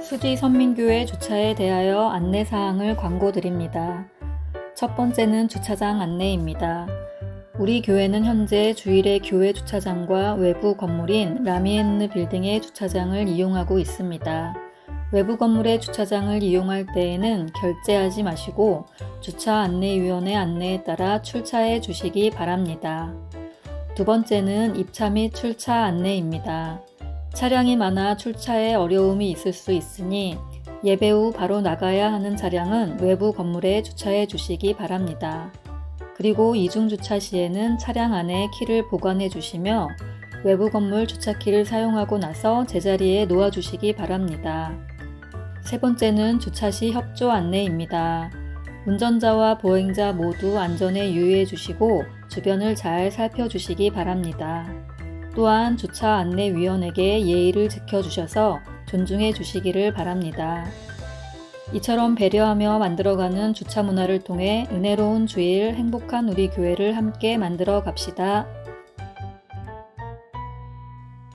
수지 선민교회 주차에 대하여 안내사항을 광고드립니다. 첫 번째는 주차장 안내입니다. 우리 교회는 현재 주일에 교회 주차장과 외부 건물인 라미엔느 빌딩의 주차장을 이용하고 있습니다. 외부 건물의 주차장을 이용할 때에는 결제하지 마시고 주차 안내위원회 안내에 따라 출차해 주시기 바랍니다. 두 번째는 입차 및 출차 안내입니다. 차량이 많아 출차에 어려움이 있을 수 있으니 예배 후 바로 나가야 하는 차량은 외부 건물에 주차해 주시기 바랍니다. 그리고 이중 주차 시에는 차량 안에 키를 보관해 주시며 외부 건물 주차키를 사용하고 나서 제자리에 놓아 주시기 바랍니다. 세 번째는 주차 시 협조 안내입니다. 운전자와 보행자 모두 안전에 유의해 주시고 주변을 잘 살펴주시기 바랍니다. 또한 주차 안내위원에게 예의를 지켜주셔서 존중해 주시기를 바랍니다. 이처럼 배려하며 만들어가는 주차 문화를 통해 은혜로운 주일 행복한 우리 교회를 함께 만들어 갑시다.